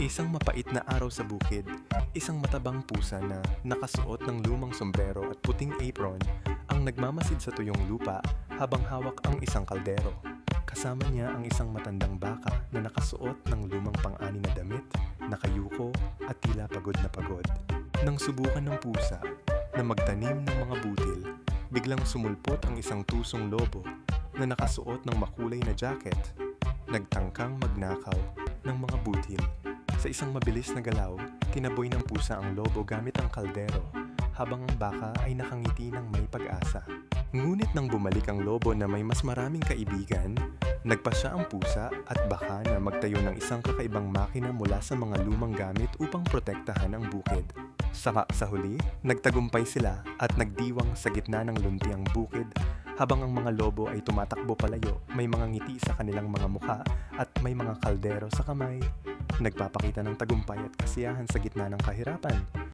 Isang mapait na araw sa bukid, isang matabang pusa na nakasuot ng lumang sombrero at puting apron ang nagmamasid sa tuyong lupa habang hawak ang isang kaldero. Kasama niya ang isang matandang baka na nakasuot ng lumang pang-ani na damit, nakayuko at tila pagod na pagod. Nang subukan ng pusa na magtanim ng mga butil, biglang sumulpot ang isang tusong lobo na nakasuot ng makulay na jacket, nagtangkang magnakaw ng mga butil. Sa isang mabilis na galaw, tinaboy ng pusa ang lobo gamit ang kaldero habang ang baka ay nakangiti ng may pag-asa. Ngunit nang bumalik ang lobo na may mas maraming kaibigan, nagpasya ang pusa at baka na magtayo ng isang kakaibang makina mula sa mga lumang gamit upang protektahan ang bukid. Saka sa huli, nagtagumpay sila at nagdiwang sa gitna ng luntiang bukid habang ang mga lobo ay tumatakbo palayo, may mga ngiti sa kanilang mga mukha at may mga kaldero sa kamay. Nagpapakita ng tagumpay at kasiyahan sa gitna ng kahirapan.